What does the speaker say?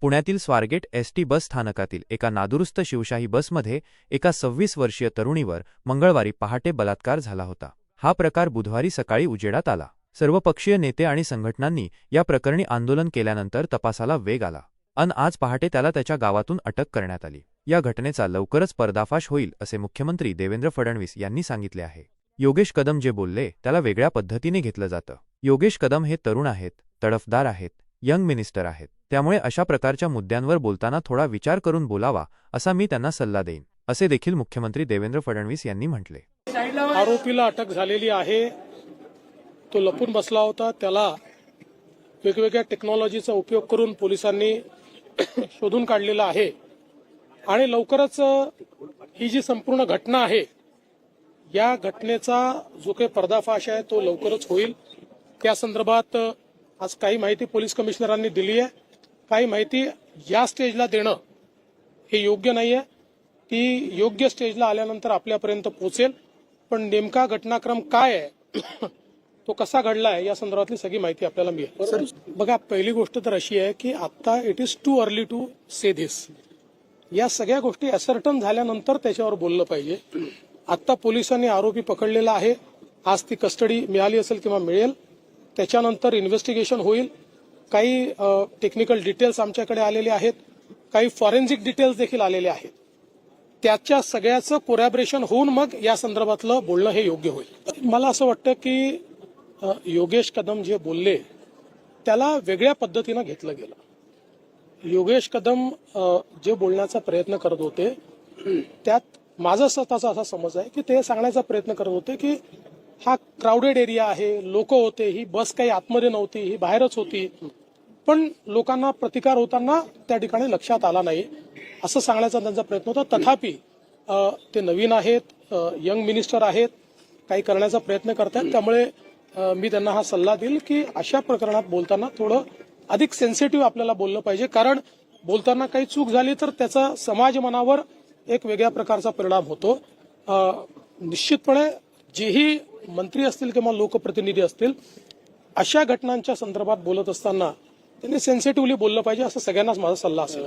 पुण्यातील Swargate ST bus स्थानकातील एका नादुरुस्त शिवशाही बसमध्ये एका सव्वीस वर्षीय तरुणीवर मंगळवारी पहाटे बलात्कार झाला होता. हा प्रकार बुधवारी सकाळी उजेडात आला. सर्वपक्षीय नेते आणि संघटनांनी या प्रकरणी आंदोलन केल्यानंतर तपासाला वेग आला. अन आज पहाटे त्याला त्याच्या गावातून अटक करण्यात आली. या घटनेचा लवकरच पर्दाफाश होईल असे मुख्यमंत्री देवेंद्र फडणवीस यांनी सांगितले आहे. योगेश कदम जे बोलले त्याला वेगळ्या पद्धतीने घेतलं जातं. योगेश कदम हे तरुण आहेत तडफदार आहेत यंग मिनिस्टर आहेत. त्यामुळे अशा प्रकारच्या मुद्द्यांवर बोलताना थोडा विचार करून बोलावा असा मी त्यांना सल्ला देईन असे देखील मुख्यमंत्री देवेंद्र फडणवीस यांनी म्हटले. आरोपीला अटक झालेली आहे. तो लपून बसला होता. त्याला वेगवेगळ्या टेक्नॉलॉजीचा उपयोग करून पोलिसांनी शोधून काढलेला आहे. आणि लवकरच ही जी संपूर्ण घटना आहे या घटनेचा जो काही पर्दाफाश आहे तो लवकरच होईल. त्या संदर्भात आज काही माहिती पोलीस कमिशनरांनी दिली आहे. काही माहिती या स्टेजला देणं हे योग्य नाही आहे ती योग्य स्टेजला आल्यानंतर आपल्यापर्यंत पोहोचेल. पण नेमका घटनाक्रम काय आहे तो कसा घडला आहे या संदर्भातली सगळी माहिती आपल्याला मिळेल. बघा पहिली गोष्ट तर अशी आहे की आता it is too early to say this या सगळ्या गोष्टी असर्टन झाल्यानंतर त्याच्यावर बोललं पाहिजे. आता पोलिसांनी आरोपी पकडलेला आहे. आज ती कस्टडी मिळाली असेल किंवा मिळेल त्याच्यानंतर इन्व्हेस्टिगेशन होईल. काही टेक्निकल डिटेल्स आमच्याकडे आलेले आहेत. काही फॉरेन्सिक डिटेल्स देखील आलेले आहेत. त्याच्या सगळ्याचं कोरॅबरेशन होऊन मग या संदर्भातलं बोलणं हे योग्य होईल. मला असं वाटतं की योगेश कदम जे बोलले त्याला वेगळ्या पद्धतीनं घेतलं गेलं. योगेश कदम जे बोलण्याचा प्रयत्न करत होते त्यात माझा स्वतःचा असा समज आहे की ते सांगण्याचा प्रयत्न करत होते की हा क्राऊडेड एरिया आहे लोक होते ही बस काही आतमध्ये नव्हती ही बाहेरच होती. पण लोकांना प्रतिकार होताना त्या ठिकाणी लक्षात आला नाही. असं सांगण्याचा त्यांचा प्रयत्न होता. तथापि ते नवीन आहेत यंग मिनिस्टर आहेत काही करण्याचा प्रयत्न करतात. त्यामुळे मी त्यांना हा सल्ला देईल की अशा प्रकरणात बोलताना थोडं अधिक सेन्सिटिव्ह आपल्याला बोललं पाहिजे. कारण बोलताना काही चूक झाली तर त्याचा समाज मनावर एक वेगळ्या प्रकारचा परिणाम होतो. निश्चितपणे जेही मंत्री असतील किंवा लोकप्रतिनिधी असतील अशा घटनांच्या संदर्भात बोलत असताना त्यांनी सेन्सिटिव्हली बोललं पाहिजे असं सगळ्यांनाच माझा सल्ला असेल.